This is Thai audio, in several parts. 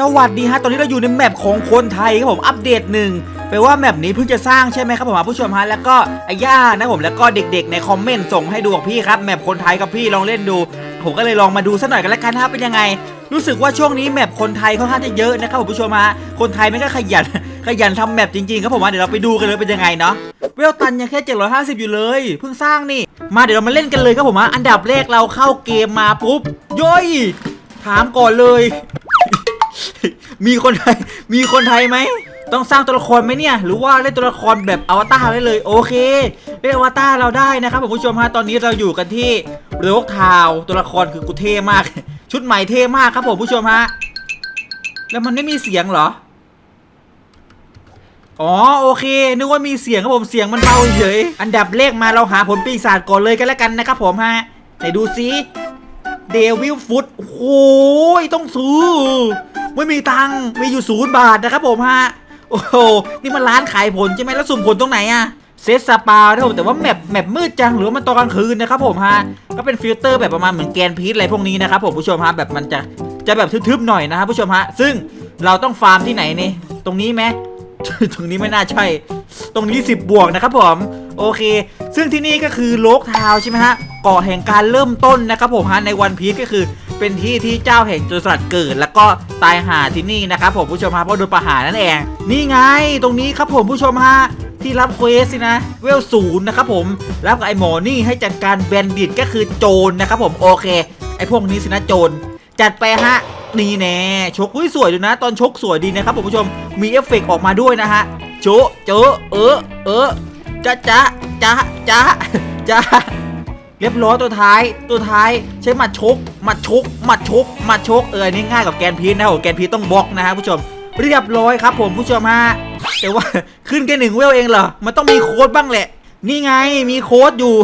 สวัสดีฮะ ตอนนี้เราอยู่ในแมปของคนไทยครับผม อัปเดตหนึ่งแปลว่าแมปนี้เพิ่งจะสร้างใช่ไหมครับผมผู้ชมฮะ แล้วก็ไอ้ย่านะผม แล้วก็เด็กๆในคอมเมนต์ส่งให้ดูบอกพี่ครับ แมปคนไทยกับพี่ลองเล่นดู ผมก็เลยลองมาดูสักหน่อยกันแล้วกันนะเป็นยังไง รู้สึกว่าช่วงนี้แมปคนไทยค่อนข้างจะเยอะนะครับผมผู้ชมฮะ คนไทยไม่ก็ขยัน ขยันทำแมปจริงๆครับผมเดี๋ยวเราไปดูกันเลยเป็นยังไงเนาะ เวลตันยังแค่ 750 อยู่เลย เพิ่งสร้างนี่ มาเดี๋ยวเรามาเล่นกันเลยครับผมฮะ อันดับแรกเราเข้าเกมมาปุ๊บ ย่อย ถามก่อนเลย มีคนไทย มีคนไทยไหม ต้องสร้างตัวละครไหมเนี่ย หรือว่าเล่นตัวละครแบบอวตารได้เลย โอเค เล่นอวตารเราได้นะครับผมผู้ชมฮะ ตอนนี้เราอยู่กันที่โรกทาว ตัวละครคือกูเท่มาก ชุดใหม่เท่มากครับผมผู้ชมฮะ แล้วมันไม่มีเสียงเหรอ อ๋อโอเค นึกว่ามีเสียงครับผม เสียงมันเบาเฉย อันดับเลขมาเราหาผลปีศาจก่อนเลยกันแล้วกันนะครับผมฮะ ไหนดูซิเดวิลฟุตโอ้ยต้องซื้อ ไม่มีตังค์มีอยู่ศูนย์บาทนะครับผมฮะโอ้โหนี่มันร้านขายผลใช่ไหมแล้วสุ่มผลตรงไหนอะเซตสปาครับผมแต่ว่าแมปแมปมืดจังหรือว่ามันตอนกลางคืนนะครับผมฮะก็เป็นฟิลเตอร์แบบประมาณเหมือนแกนพีชอะไรพวกนี้นะครับผมผู้ชมฮะแบบมันจะจะแบบทึบๆหน่อยนะครับผู้ชมฮะซึ่งเราต้องฟาร์มที่ไหนนี่ตรงนี้ไหมตรงนี้ไม่น่าใช่ ตรงนี้ 10 บวกนะครับผม โอเค ซึ่งที่นี่ก็คือโลกทาวใช่ไหมฮะเกาะแห่งการเริ่มต้นนะครับผมฮะในวันพี e ก็คือ เป็นที่ที่เจ้าแห่งโจรสลัดเกิด แล้วก็ตายหาที่นี่นะครับผมผู้ชมฮะเพราะโดนประหารนั่นเอง นี่ไงตรงนี้ครับผมผู้ชมฮะที่รับเควสสินะ เวลศูนย์นะครับผมแล้วกับไอ้หมอนี่ให้จัดการแบนดิตก็คือโจรนะครับผมโอเค ไอ้พวกนี้สินะโจรจัดไปฮะนี่แน่ชกอุ้ยสวยดูนะ ตอนชกสวยดีนะครับผมผู้ชมมีเอฟเฟกต์ออกมาด้วยนะฮะโจะเจอเออเออจ้าจ้าจ้าจ้าจ้า เรียบร้อยตัวท้ายตัวท้ายใช้หมัดชกหมัดชกหมัดชกหมัดชกเออนี่ง่ายกับแกนพีชนะครับผมแกนพีชต้องบล็อกนะฮะผู้ชมเรียบร้อยครับ ผมผู้ชมฮะแต่ว่าขึ้นแค่หนึ่งเวลเองเหรอมันต้องมีโค้ดบ้างแหละ นี่ไงมีโค้ดอยู่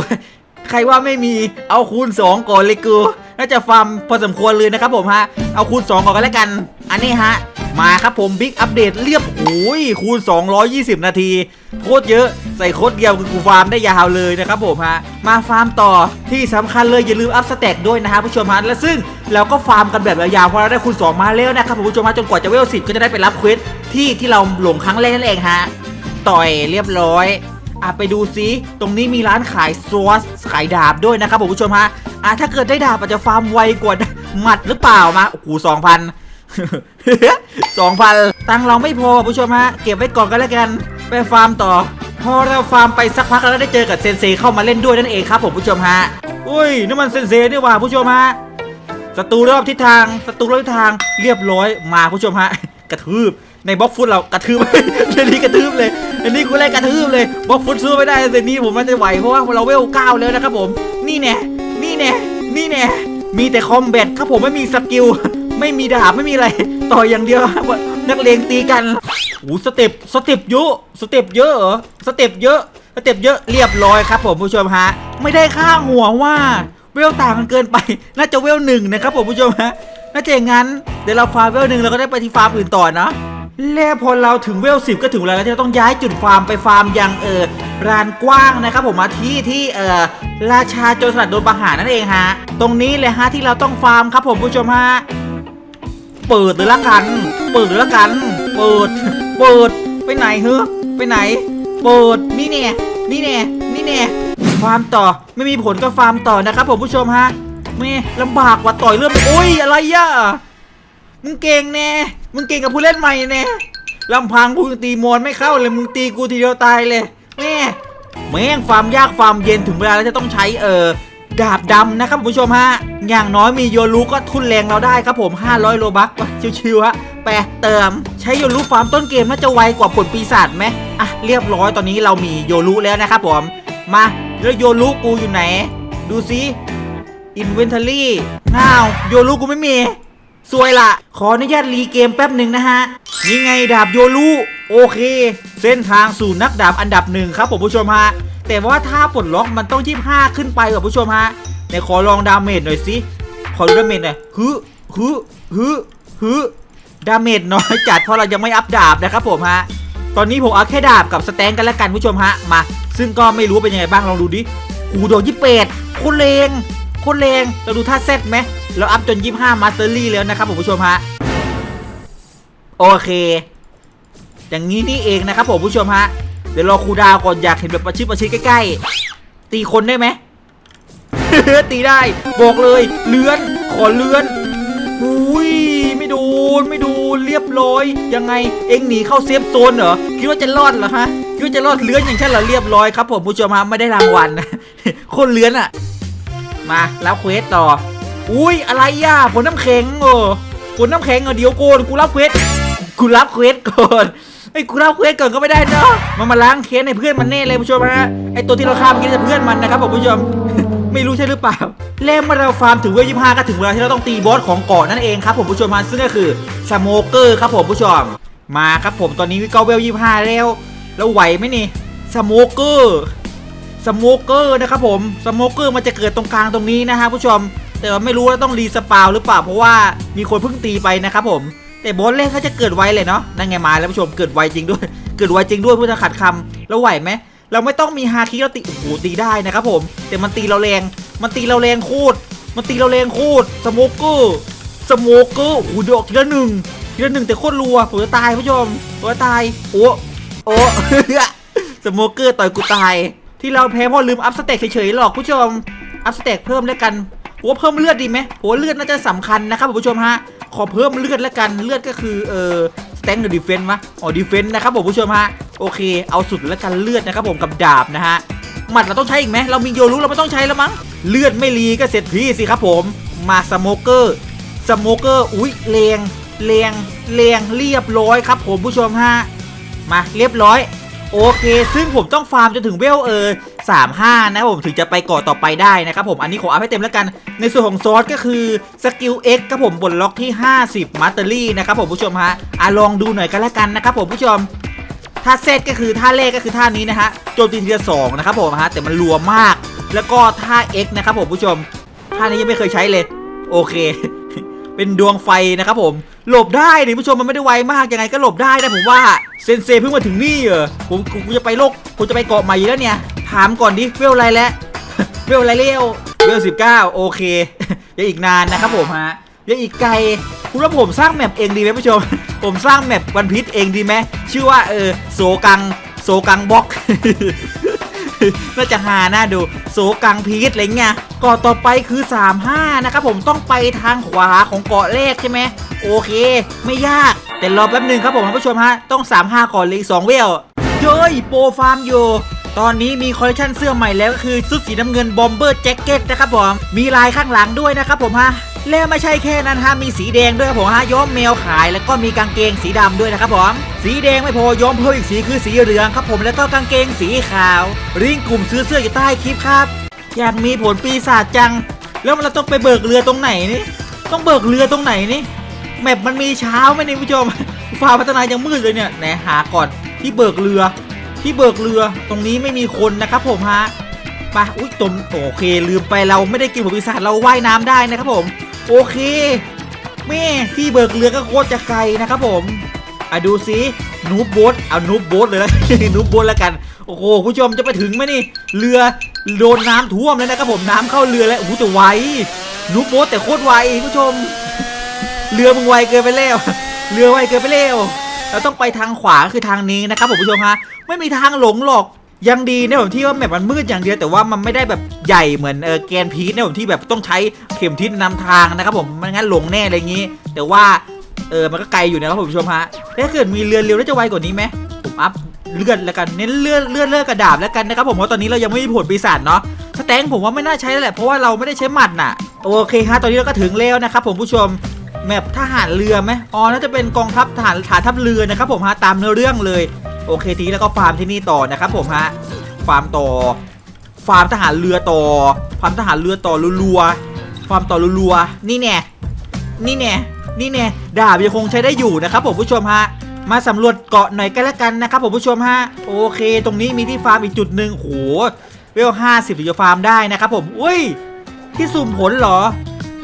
ใครว่าไม่มีเอาคูณ 2 ก่อนเลยกูน่าจะฟาร์มพอสมควรเลยนะครับผมฮะเอาคูณ 2 ก่อนกันแล้วกัน อันนี้ฮะ มาครับผมบิ๊กอัปเดตเรียบโอ้ยคูณ 220 นาทีโคตรเยอะใส่โค้ดเดียวคือกูฟาร์มได้ยาวเลยนะครับผมฮะมาฟาร์มต่อที่สำคัญเลยอย่าลืมอัพสเต็กด้วยนะฮะผู้ชมฮะและซึ่งเราก็ฟาร์มกันแบบยาวๆเพราะเราได้คูณ 2 มาแล้วนะครับผมผู้ชมฮะจนกว่าจะเวล10ก็จะได้ไปรับเควสที่ที่เราหลงครั้งแรกนั่นเองฮะต่อยเรียบร้อยอะไปดูซิตรงนี้มีร้านขายซอสขายดาบด้วยนะครับผมผู้ชมฮะอะถ้าเกิดได้ดาบอาจจะฟาร์มไวกว่าหมัดหรือเปล่ามาโอ้โหสองพัน สองพันตังเราไม่พอผู้ชมฮะ เก็บไว้ก่อนกันแล้วกัน ไปฟาร์มต่อ พอเราฟาร์มไปสักพักแล้วได้เจอกับเซนเซเข้ามาเล่นด้วยนั่นเองครับผมผู้ชมฮะ อุ้ยนี่มันเซนเซนี่หว่าผู้ชมฮะศัตรูรอบทิศทางศัตรูรอบทิศทางเรียบร้อยมาผู้ชมฮะ กระทืบในบล็อกฟุตเรากระทืบเดี๋ยนี้กระทืบเลยเดี๋ยวนี้กูไล่กระทืบเลยบล็อกฟุตสู้ไม่ได้เดี๋ยวนี้ผมไม่ได้ไหวเพราะว่าเราเวลเก้าแล้วนะครับผม นี่แน่นี่แน่นี่แน่มีแต่คอมแบทครับผมไม่มีสกิล ไม่มีดาบไม่มีอะไร ต่ออย่างเดียวครับนักเลงตีกันโอ้สเต็ปสเต็ปเยอะสเต็ปเยอะเหรอสเต็ปเยอะสเต็ปเยอะเรียบร้อยครับผมผู้ชมฮะ ไม่ได้ค่าหัวว่าเวลต่างกันเกินไป น่าจะเวลหนึ่งนะครับผมผู้ชมฮะน่าจะอย่างนั้นเดี๋ยวเราฟาร์มเวลหนึ่งเราก็ได้ไปที่ฟาร์มอื่นต่อนะแล้วพอเราถึงเวลสิบก็ถึงเวลาที่เราต้องย้ายจุดฟาร์มไปฟาร์มยังเออลานกว้างนะครับผมมาที่ที่เออราชาโจรสลัดโดนประหารนั่นเองฮะ ตรงนี้เลยฮะที่เราต้องฟาร์มครับผมผู้ชมฮะ เปิดเลยละกัน เปิดเลยละกัน เปิด เปิด ไปไหนเฮ้ไปไหน เปิด นี่แน่ นี่แน่ นี่แน่ ฟาร์มต่อ ไม่มีผลก็ฟาร์มต่อนะครับผมผู้ชมฮะไม่ลำบากกว่าต่อยเรื่องโอ้ยอะไรย่ะมึงเก่งแน่ มึงเก่งกับผู้เล่นใหม่แน่ลำพังกูยังตีมอนไม่เข้าเลยมึงตีกูทีเดียวตายเลยแม่แม่งฟาร์มยากฟาร์มเย็นถึงเวลาแล้วจะต้องใช้เออ ดาบดำนะครับผู้ชมฮะ อย่างน้อยมีโยรุก็ทุนแรงเราได้ครับผม 500 โลบักชิวๆฮะแปะเติม ใช้โยรุฟาร์มต้นเกมน่าจะไวกว่าผลปีศาจไหมอะเรียบร้อยตอนนี้เรามีโยรุแล้วนะครับผม มาแล้วโยรุกูอยู่ไหน ดูซิอินเวนทอรี่น้าวโยรุกูไม่มีสวยละขออนุญาตรีเกมแป๊บหนึ่งนะฮะนี่ไงดาบโยรุโอเค เส้นทางสู่นักดาบอันดับหนึ่งครับผมผู้ชมฮะ แต่ว่าถ้าปลดล็อกมันต้องยี่ห้าขึ้นไปกับผู้ชมฮะไหนขอลองดาเมจหน่อยสิขอดูดาเมจหน่อยฮึฮึฮึฮึดาเมจน้อยจัดเพราะเรายังไม่อัพดาบนะครับผมฮะตอนนี้ผมเอาแค่ดาบกับสแตนกันแล้วกันผู้ชมฮะมา ซึ่งก็ไม่รู้เป็นยังไงบ้างลองดูดิหูโดนยี่เป็ดโคเลงโคเลงเราดูท่าเซตไหมเราอัพจน 25 มาสเตอรี่แล้วนะครับผมผู้ชมฮะโอเค อย่างนี้นี่เองนะครับผมผู้ชมฮะ เดี๋ยวรอครูดาวก่อนอยากเห็นแบบประชิดประชิดใกล้ๆ ตีคนได้ไหม ตีได้ บอกเลย เลื้อน ขอเลื้อนอุ้ยไม่ดนไม่ดนเรียบร้อย ยังไงเอ็งหนีเข้าเซฟโซนเหรอคิดว่าจะรอดเหรอฮะคิดว่าจะรอดเลื้อนอย่างฉันเหรอเรียบร้อยครับผมผู้ชมฮะไม่ได้รางวัลนะคนเลื้อนอะมาแล้วเควสต่อ อุ้ยอะไรย่ะผลน้ำแข็งเออผลน้ำแข็งเออเดี๋ยวโกนกูรับเควสกูรับเควสก่อน ไอ้กูรับเควสก่อนก็ไม่ได้เนาะมันมาล้างเคสให้เพื่อนมันแน่เลยผู้ชมฮะไอ้ตัวที่เราฆ่าเมื่อกี้จะเพื่อนมันนะครับผมผู้ชมไม่รู้ใช่หรือเปล่าเล่มเมื่อเราฟาร์มถึงเวลยี่ห้าก็ถึงเวลาที่เราต้องตีบอสของเกาะนั่นเองครับผมผู้ชมฮะซึ่งก็คือสโมเกอร์ครับผมผู้ชมมาครับผมตอนนี้วิกเวลยี่ห้าแล้วแล้วไหวไหมนี่สโมเกอร์สโมเกอร์นะครับผมสโมเกอร์มันจะเกิดตรงกลางตรงนี้นะฮะผู้ชมแต่ว่าไม่รู้ว่าต้องรีสปาวหรือเปล่าเพราะว่ามีคนเพิ่งตีไปนะครับผม แต่บอสเล่เขาจะเกิดไวเลยเนาะนั่นไงมาแล้วผู้ชมเกิดไวจริงด้วย เกิดไวจริงด้วยผู้จะขัดคำแล้วไหวไหมเราไม่ต้องมีฮาคิเราตีโอ้โหตีได้นะครับผม แต่มันตีเราแรง มันตีเราแรงโคตรมันตีเราแรงโคตรสโมเกอร์สโมเกอร์โอ้โหดอกทีละหนึ่งทีละหนึ่งแต่โคตรรัวผมจะตายผู้ชมผมจะตายโอ้โอ้สโมเกอร์ต่อยกูตาย ที่เราแพ้เพราะลืมอัพสเต็กเฉยๆหรอกผู้ชมอัพสเต็กเพิ่มแล้วกันผมว่าเพิ่มเลือดดีไหมผมว่าเลือดน่าจะสำคัญนะครับผมผู้ชมฮะขอเพิ่มเลือดแล้วกันเลือดก็คือเออสแตนหรือดีเฟนต์วะอ๋อดีเฟนต์นะครับผมผู้ชมฮะโอเค เอาสุดแล้วกันเลือดนะครับผมกับดาบนะฮะหมัดเราต้องใช้อีกไหมเรามีโยรุเราไม่ต้องใช้แล้วมั้งเลือดไม่รีก็เสร็จพี่สิครับผมมาสโมเกอร์สโมเกอร์อุ้ยแรงแรงแรงเรียบร้อยครับผมผู้ชมฮะมาเรียบร้อย โอเค ซึ่งผมต้องฟาร์มจนถึงเวลเออสามห้านะผมถึงจะไปเกาะต่อไปได้นะครับผมอันนี้ขออัพให้เต็มแล้วกัน ในส่วนของซอสก็คือสกิล X ครับผมบนล็อกที่ 50มัตเตอรี่นะครับผมผู้ชมฮะอะลองดูหน่อยกันแล้วกันนะครับผมผู้ชมท่าเซตก็คือท่าเลขก็คือท่านี้นะฮะโจมตีทีละสองนะครับผมฮะแต่มันรัวมาก แล้วก็ท่า X นะครับผมผู้ชมท่านี้ยังไม่เคยใช้เลย โอเค เป็นดวงไฟนะครับผมหลบได้นี่ผู้ชมมันไม่ได้ไวมากยังไงก็หลบได้นะผมว่าเซนเซเพิ่งมาถึงนี่เหรอผมผมกูจะไปโลกผมจะไปเกาะใหม่อยู่แล้วเนี่ยถามก่อนดิเวลอะไรแล้วเวลอะไรเร็วเวลสิบเก้าโอเคยังอีกนานนะครับผมฮะยังอีกไกลคุณว่าผมสร้างแมปเองดีไหมผู้ชม ผมสร้างแมปวันพีชเองดีไหมชื่อว่าเออโซกังโซกังบล็อก น่าจะหาหน้าดูโซกังพีทอะไรเงี้ยเกาะต่อไปคือ 35 นะครับผมต้องไปทางขวาของเกาะแรกใช่ไหมโอเค ไม่ยาก แต่รอแป๊บหนึ่งครับผมท่านผู้ชมฮะ ต้อง 35 ก่อนเลยอีก2เวลเย้ยโปรฟาร์มอยู่ตอนนี้มีคอลเลคชันเสื้อใหม่แล้วก็คือชุดสีน้ำเงินบอมเบอร์แจ็คเก็ตนะครับผม มีลายข้างหลังด้วยนะครับผมฮะ แล้วไม่ใช่แค่นั้นฮะมีสีแดงด้วยครับผมฮะย้อมแมวขายแล้วก็มีกางเกงสีดำด้วยนะครับผมสีแดงไม่พอย้อมเพิ่มอีกสีคือสีเหลืองครับผมแล้วก็กางเกงสีขาวริงกลุ่มซื้อเสื้ออยู่ใต้คลิปครับ อยากมีผลปีศาจจัง แล้วเราต้องไปเบิกเรือตรงไหนนี่ต้องเบิกเรือตรงไหนนี่แมปมันมีเช้าไหมนี่ผู้ชมฟ้าพัฒนายังมืดเลยเนี่ยไหนหาก่อนที่เบิกเรือ ที่เบิกเรือตรงนี้ไม่มีคนนะครับผมฮะไปอุ้ยตนโอเคลืมไปเราไม่ได้กินผลปีศาจเราว่ายน้ำได้นะครับผม โอเคแม่ที่เบิกเรือก็โคตรจะไกลนะครับผมอะดูสินูบโบ๊ทเอานูบโบ๊ทเลยนะนูบโบ๊ทแล้วกันโอ้โหผู้ชมจะไปถึงไหมนี่ เรือโดนน้ำท่วมแล้วนะครับผมน้ำเข้าเรือแล้วโอ้โหแต่ไวนูบโบ๊ทแต่โคตรไวผู้ชม เรือมึงไวเกินไปแล้ว เรือไวเกินไปแล้วเราต้องไปทางขวาคือทางนี้นะครับผมผู้ชมฮะไม่มีทางหลงหรอก ยังดีในผมที่ว่าแมปมันมืดอย่างเดียวแต่ว่ามันไม่ได้แบบใหญ่เหมือนเออแกนพีทในผมที่แบบต้องใช้เข็มทิศนำทางนะครับผมไม่งั้นหลงแน่อะไรอย่างนี้ แต่ว่าเออมันก็ไกลอยู่นะครับผมผู้ชมฮะถ้าเกิดมีเรือเร็วแล้วจะไวกว่านี้ไหมผมอัพเลือดแล้วกันเน้นเลือดเลือดเลือดกระดาบแล้วกันนะครับผมเพราะตอนนี้เรายังไม่มีผลปีศาจเนาะสแตงผมว่าไม่น่าใช้แล้วแหละเพราะว่าเราไม่ได้ใช้หมัดน่ะโอเคฮะตอนนี้เราก็ถึงแล้วนะครับผมผู้ชมแมปทหารเรือไหมอ๋อน่าจะเป็นกองทัพทหารฐานทัพเรือนะครับผมฮะตามเนื้อเรื่องเลย โอเคทีนี้แล้วก็ฟาร์มที่นี่ต่อนะครับผมฮะฟาร์มต่อฟาร์มทหารเรือต่อฟาร์มทหารเรือต่อรัวๆฟาร์มต่อรัวๆนี่แน่นี่แน่นี่แน่ดาบยังคงใช้ได้อยู่นะครับผมผู้ชมฮะมาสำรวจเกาะหน่อยกันแล้วกันนะครับผมผู้ชมฮะโอเค ตรงนี้มีที่ฟาร์มอีกจุดหนึ่งโหเวลห้าสิบถึงจะฟาร์มได้นะครับผมอุ้ยที่สุ่มผลเหรอ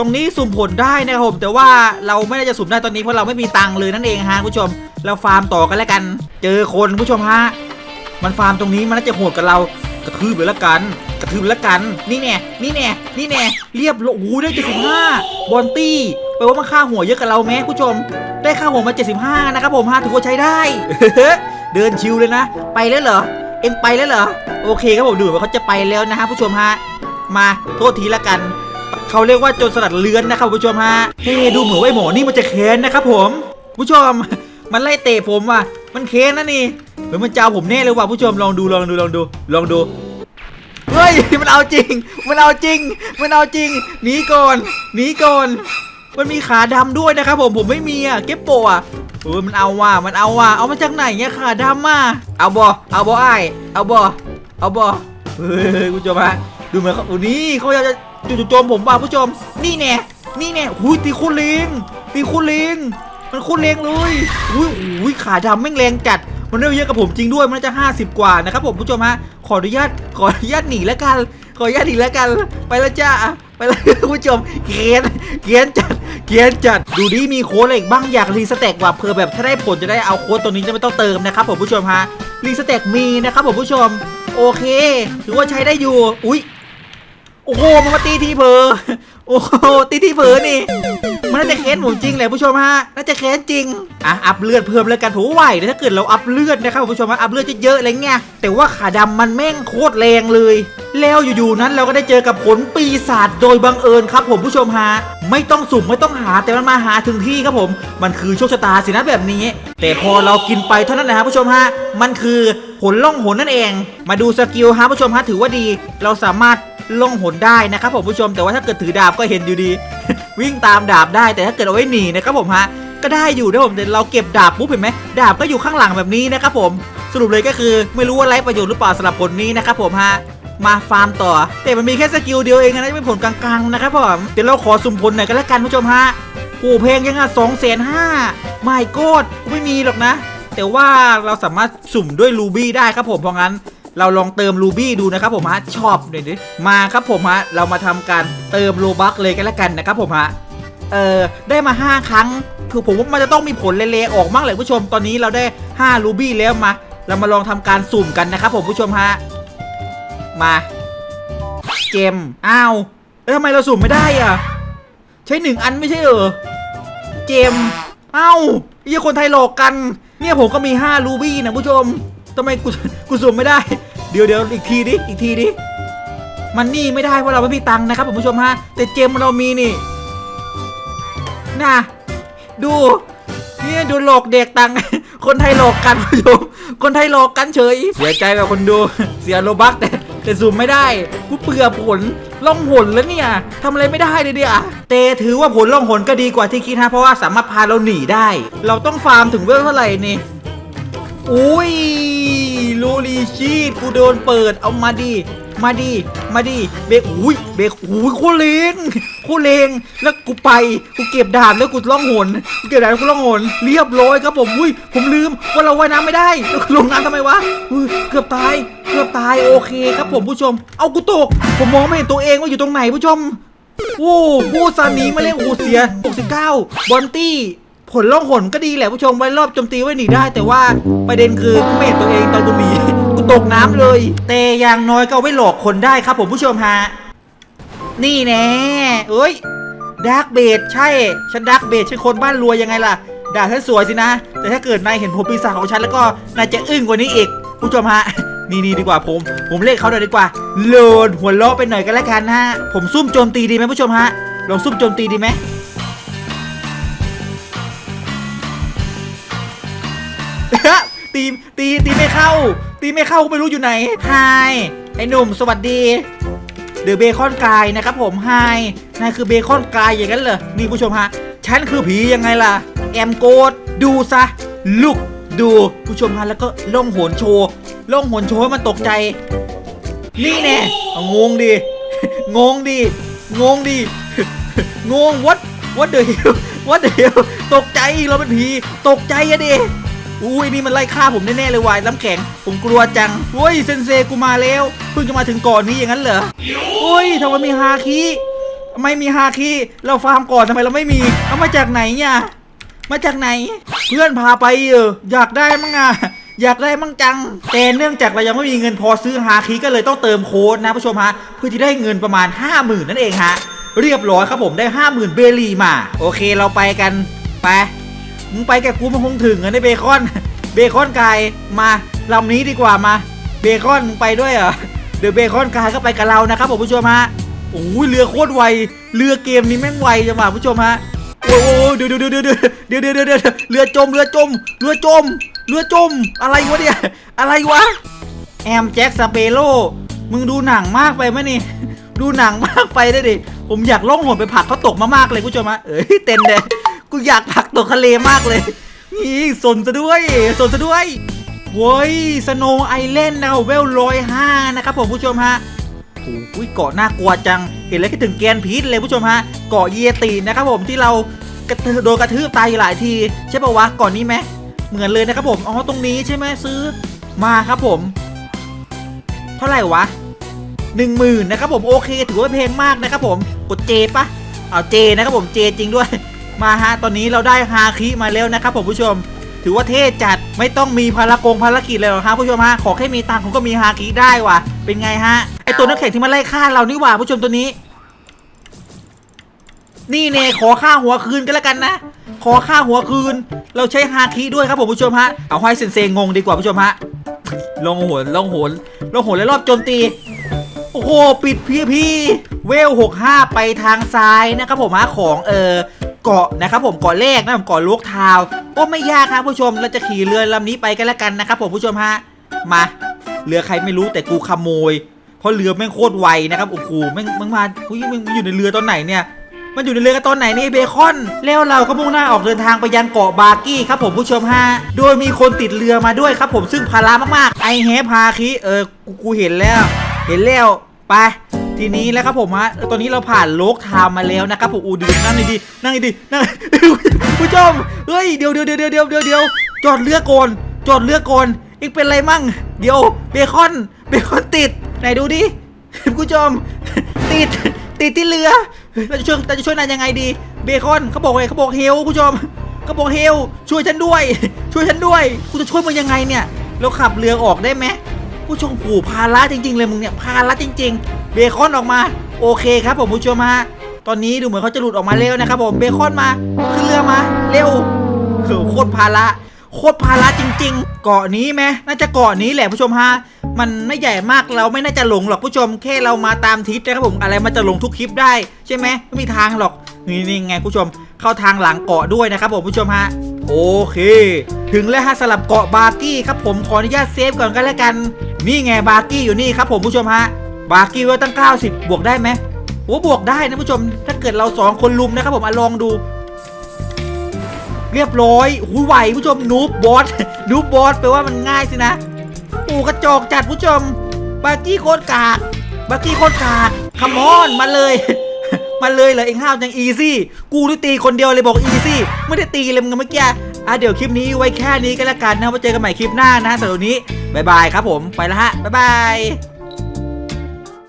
รงนี้สุ่มผลได้นะครับผมแต่ว่าเราไม่ได้จะสุ่มได้ตอนนี้เพราะเราไม่มีตังค์เลยนั่นเองฮะผู้ชม เราฟาร์มต่อกันแล้วกัน เจอคนผู้ชมฮะมันฟาร์มตรงนี้มันน่าจะโหดกับเรากระทืบเลยละกันกระทืบแล้วกันนี่แน่นี่แน่นี่แน่เรียบโอ้โหได้เจ็ดสิบห้าบอนตี้ไปลว่ามันค่าหัวเยอะกับเราไหมผู้ชม ได้ค่าหัวมา 75 นะครับผมฮะถือว่าใช้ได้ เดินชิวเลยนะ ไปแล้วเหรอ เอ็งไปแล้วเหรอ โอเคครับผมดูเหมือนว่าเขาจะไปแล้วนะฮะผู้ชมฮะ มาโทษทีละกัน เขาเรียกว่าโจรสลัดเลื้อนนะครับผู้ชมฮะเฮ้ดูเหมือนไอ้หมอนี่มันจะแค้นนะครับผม ผู้ชมมันไล่เตะผมว่ะมันแค้นนะนี่เหมือนมันจะเอาผมแน่เลยว่ะผู้ชมลองดูลองดูลองดูลองดูเฮ้ยมันเอาจริง มันเอาจริง มันเอาจริงหนีก่อนหนีก่อน มันมีขาดำด้วยนะครับผมผมไม่มีอะเก็บโปะอะเออมันเอาว่ะมันเอาว่ะเอามาจากไหนเนี่ยขาดำอะเอาบอเอาบอไอเอาบอเอาบอเฮ้ยคุณผู้ชมฮะดูเหมือนเขาโอ้นี่เขาอยากจะ จู่โจมผมว่ะผู้ชม นี่แน่นี่แน่หุยตีคุณเลงตีคุณเลงมันคุณเลงเลยอุ้ยอุ้ยขาดำแม่งแรงจัด มันได้เยอะกับผมจริงด้วย มันน่าจะ 50 กว่านะครับผมผู้ชมฮะ ขออนุญาต ขออนุญาตหนีแล้วกัน ขออนุญาตหนีแล้วกัน ไปแล้วจ้า ไปแล้วผู้ชม เกียนเกียนจัดเกียนจัด ดูดิมีโค้ดอะไรบ้างอยากรีสเต็กว่ะเผื่อแบบถ้าได้ผลจะได้เอาโค้ดตัวนี้จะไม่ต้องเติมนะครับผมผู้ชมฮะ รีสเต็กมีนะครับผมผู้ชม โอเค ถือว่าใช้ได้อยู่ อุ้ย โอ้โหมันมาตีทีเพอโอ้โหตีทีเผลอนี่ มันน่าจะแค้นผมจริงแหละผู้ชมฮะ น่าจะแค้นจริง อะอัพเลือดเพิ่มแล้วกันถือว่าไหวนะถ้าเกิดเราอัพเลือดนะครับผู้ชมฮะอัพเลือดเยอะๆอะไรเงี้ย แต่ว่าขาดำมันแม่งโคตรแรงเลย แล้วอยู่ๆนั้นเราก็ได้เจอกับผลปีศาจโดยบังเอิญครับ ผมผู้ชมฮะ ไม่ต้องสุ่มไม่ต้องหาแต่มันมาหาถึงที่ครับผม มันคือโชคชะตาสินะแบบนี้ แต่พอเรากินไปเท่านั้นนะฮะผู้ชมฮะ มันคือผลล่องหนนั่นเอง มาดูสกิลฮะผู้ชมฮะถือว่าดี เราสามารถล่องหนได้นะครับผมผู้ชม แต่ว่าถ้าเกิดถือดาบก็เห็นอยู่ดี วิ่งตามดาบได้แต่ถ้าเกิดเอาไว้หนีนะครับผมฮะก็ได้อยู่นะผมแต่เราเก็บดาบปุ๊บเห็นไหมดาบก็อยู่ข้างหลังแบบนี้นะครับผมสรุปเลยก็คือไม่รู้ว่าไร้ประโยชน์หรือเปล่าสำหรับผลนี้นะครับผมฮะมาฟาร์มต่อ แต่มันมีแค่สกิลเดียวเองนะจะเป็นผลกลางๆนะครับผมเดี๋ยวเราขอสุ่มผลหน่อยก็แล้วกันผู้ชมฮะโอ้เพลงยังอะสองแสนห้าไม่โกดไม่มีหรอกนะ แต่ว่าเราสามารถสุ่มด้วยรูบี้ได้ครับผมเพราะงั้น เราลองเติมรูบี้ดูนะครับผมฮะชอบหน่อยดิมาครับผมฮะเรามาทำการเติมโลบักเลยกันแล้วกันนะครับผมฮะเออได้มา 5 ครั้งคือผมว่ามันจะต้องมีผลเละๆออกมากเลยผู้ชมตอนนี้เราได้5รูบี้แล้วมา เรามาลองทำการสุ่มกันนะครับผมผู้ชมฮะมาเกมอ้าวแล้วทำไมเราสุ่มไม่ได้อะ ใช้หนึ่งอันไม่ใช่เหรอเจมเอ้าไอ้คนไทยหลอกกัน เนี่ยผมก็มี5รูบี้นะผู้ชม ทำไมกูกูสุ่มไม่ได้ เดี๋ยวเดี๋ยวอีกทีดิอีกทีดิมันนี่ไม่ได้เพราะเราไม่มีตังค์นะครับผมผู้ชมฮะแต่เจมเรามีนี่น่ะดูเนี่ยดูหลอกเด็กตังค์คนไทยหลอกกันผู้ชมคนไทยหลอกกันเฉยเสียใจแบบคนดูเสียโลบักแต่แต่ซูมไม่ได้กูเปลือผลล่องหนแล้วเนี่ยทำอะไรไม่ได้เลยเนี่ยแต่ถือว่าผลล่องหนก็ดีกว่าที่คิดฮะเพราะว่าสามารถพาเราหนีได้ เราต้องฟาร์มถึงเวลเท่าไหร่นี่ อุ้ยโลลีชีตกูโดนเปิดเอามาดิมาดิมาดิเบรกอุ้ยเบรกอุ้ยโคตรเลงโคตรเลงแล้วกูไปกูเก็บดาบแล้วกูล่องหนกูเก็บดาบแล้วกูล่องหนเรียบร้อยครับผมอุ้ยผมลืมว่าเราว่ายน้ำไม่ได้แล้วลงน้ำทำไมวะอุ้ยเกือบตายเกือบตายโอเคครับผมผู้ชม เอากูตก ผมมองไม่เห็นตัวเองว่าอยู่ตรงไหนผู้ชมโอ้ผู้ซานีมาเล่นโอ้เสีย69บอนตี้ ผลล่องหนก็ดีแหละผู้ชมไว้รอบโจมตีไว้หนีได้ แต่ว่าประเด็นคือกูไม่เห็นตัวเองตอนกูหนีกูตกน้ำเลย แต่อย่างน้อยก็ไว้หลอกคนได้ครับผมผู้ชมฮะนี่แน่เอ้ยดาร์กเบดใช่ฉันดาร์กเบดฉันคนบ้านรวยยังไงล่ะด่าฉันสวยสินะ แต่ถ้าเกิดนายเห็นผมปีศาจของฉันแล้วก็นายจะอึ้งกว่านี้อีกผู้ชมฮะนี่นี่ดีกว่าผม ผมเรียกเขาหน่อยดีกว่าโลดหัวเราะไปหน่อยกันแล้วกันฮะผมซุ่มโจมตีดีไหมผู้ชมฮะลองซุ่มโจมตีดีไหม ตีตีตีไม่เข้า ตีไม่เข้าไม่รู้อยู่ไหนไฮไอ้หนุ่ม สวัสดีเดอะเบคอนกายนะครับผมไฮนายคือเบคอนกายอย่างนั้นเหรอนี่ผู้ชมฮะฉันคือผียังไงล่ะ แอมโกดดูซะลุกดูผู้ชมฮะแล้วก็ล่องหนโชว์ล่องหนโชว์ให้มันตกใจ นี่แน่งงดิงงดิงงดิงง what what the hell what the hell ตกใจเราเป็นผีตกใจอะดิ อุ้ยนี่มันไล่ฆ่าผมแน่ๆเลยวายน้ำแข็ง ผมกลัวจังเฮ้ยเซนเซกูมาแล้วเพิ่งจะมาถึงก่อนนี้อย่างนั้นเหรอเฮ้ยทำไมมีฮาคิไม่มีฮาคิเราฟาร์มก่อนทำไมเราไม่มีเอามาจากไหนเนี่ยมาจากไหน เพื่อนพาไปเอออยากได้มั้งอะอยากได้มั่งจัง แต่เนื่องจากเรายังไม่มีเงินพอซื้อฮาคิก็เลยต้องเติมโค้ดนะผู้ชมฮะ เพื่อที่ได้เงินประมาณ 5 0,000 นั่นเองฮะ เรียบร้อยครับผมได้ห้าหมื่นเบลีมา โอเคเราไปกัน ไป มึงไปแกกูมันคงถึงอะในเบคอน เบคอนกายมาลำนี้ดีกว่ามา เบคอนมึงไปด้วยเหรอเดี๋ยวเบคอนกายก็ไปกับเรานะครับผมผู้ชมฮะโอ้ยเรือโคตรไวเรือเกมนี้แม่งไวจังหวะผู้ชมฮะโอ้โหเดี๋ยเดี๋ยวเดี๋ยวเดี๋ยวเดี๋ยวเดี๋ยวเดี๋ยวเรือจมเรือจม เรือจม เรือจม อะไรวะเนี่ยอะไรวะแอมแจ็คสเปโร่มึงดูหนังมากไปไหมนี่ ดูหนังมากไปได้ดิ ผมอยากล่องหนไปผักเขาตกมามากเลยผู้ชมฮะเอ้ยเต็นเลย กูอยากผักตกทะเลมากเลย นี่สนซะด้วยสนซะด้วยโว้ยสโนไอแลนด์นะเวลร้อยห้านะครับผมผู้ชมฮะโอ้ยเกาะน่ากลัวจัง เห็นแล้วคิดถึงแกนพีทเลยผู้ชมฮะ เกาะเยตินะครับผมที่เรากระทืบโดนกระทืบตายหลายที ใช่ปะวะก่อนนี้ไหมเหมือนเลยนะครับผม อ๋อตรงนี้ใช่ไหมซื้อมาครับผม เท่าไหร่วะหนึ่งหมื่นนะครับผมโอเค ถือว่าแพงมากนะครับผม กดเจปะเอาเจนะครับผมเจจริงด้วย มาฮะตอนนี้เราได้ฮาคิมาแล้วนะครับผมผู้ชม ถือว่าเท่จัดไม่ต้องมีภารกงภารกิจเลยหรอกครับผู้ชมฮะขอแค่มีตังค์ผมก็มีฮาคิได้ว่ะ เป็นไงฮะไอตัวนักแข่งที่มาไล่ฆ่าเรานี่หว่าผู้ชมตัวนี้ นี่เน่ขอค่าหัวคืนกันแล้วกันนะขอค่าหัวคืน เราใช้ฮาคิด้วยครับผมผู้ชมฮะเอาห้เซนเซงงดีกว่าผู้ชมฮะลงโหนลงโหนลงโหนแล้วรอบโจมตีโอ้โหปิดพี่พี่เวล65ไปทางซ้ายนะครับผมฮะของเออ เกาะนะครับผมเกาะแรกนะผมเกาะลูกทาวโอ้ไม่ยากครับผู้ชมเราจะขี่เรือลำนี้ไปกันแล้วกันนะครับผมผู้ชมฮะมาเรือใครไม่รู้แต่กูขโมย เพราะเรือแม่งโคตรไวนะครับโอ้โหแม่งมึงมาอุ้ยมึงอยู่ในเรือตอนไหนเนี่ยมันอยู่ในเรือกันตอนไหนนี่เบคอน แล้วเราก็มุ่งหน้าออกเดินทางไปยังเกาะบาร์กี้ครับผมผู้ชมฮะ โดยมีคนติดเรือมาด้วยครับผมซึ่งพารามากๆ ไอแฮพาคิเออกูกูเห็นแล้ว เห็นแล้ว ไป ทีนี้แล้วครับผมฮะตอนนี้เราผ่านโลกไทม์มาแล้วนะครับผมอูดูนั่งดีๆนั่งดีๆนั่งผู้ชมเฮ้ยเดี๋ยวเดี๋ยวเดี๋ยวเดี๋ยวเดี๋ยวเดี๋ยวจอดเรือก่อนจอดเรือก่อนอ็งเป็นไรมั่ง เดี๋ยวเบคอนเบคอนติดไหนดูดิผู้ชมติดติดที่เรือเราจะช่วยเราจะช่วยนายยังไงดี เบคอนเขาบอกไงเขาบอกเฮลผู้ชมเขาบอกเฮลช่วยฉันด้วย ช่วยฉันด้วยกูจะช่วยมึงยังไงเนี่ยเราขับเรือออกได้ไหม ผู้ชมโหภาระจริง ๆ เลยมึงเนี่ยภาระจริง ๆ เบคอนออกมา โอเคครับ ผมผู้ชมฮะตอนนี้ดูเหมือนเขาจะหลุดออกมาเร็วนะครับ ผมเบคอนมาขึ้นเรือมา เร็วโหโคตรภาระโคตรภาระจริง ๆ เกาะนี้ไหมน่าจะเกาะนี้แหละผู้ชมฮะมันไม่ใหญ่มากเราไม่น่าจะหลงหรอกผู้ชม แค่เรามาตามทิศนะครับผมอะไรมันจะหลงทุกคลิปได้ ใช่ไหมไม่มีทางหรอกนี่นี่ไงผู้ชม เข้าทางหลังเกาะด้วยนะครับผมผู้ชมฮะ โอเค ถึงแล้วฮะสลับเกาะบาร์กี้ครับผมขออนุญาตเซฟก่อนกันแล้วกัน นี่ไงบาร์กี้อยู่นี่ครับผมผู้ชมฮะ บาร์กี้ไว้ตั้ง 90 บวกได้ไหมโอ้บวกได้นะผู้ชม ถ้าเกิดเราสองคนลุมนะครับผมอะลองดู เรียบร้อยหูไหวผู้ชมนูบบอสนูบบอสแปลว่ามันง่ายสินะปูกระจอกจัดผู้ชม บาร์กี้โคตรกากบาร์กี้โคตรกากคัมอนมาเลย มาเลยเหรอเองห้าวจังอีซี่กูที่ตีคนเดียวเลยบอกอีซี่ไม่ได้ตีเลยมึงเมื่อกี้อะเดี๋ยวคลิปนี้ไว้แค่นี้ก็แล้วกันนะไว้เจอกันใหม่คลิปหน้านะสำหรับวันนี้บายบายครับผมไปแล้วฮะบายบาย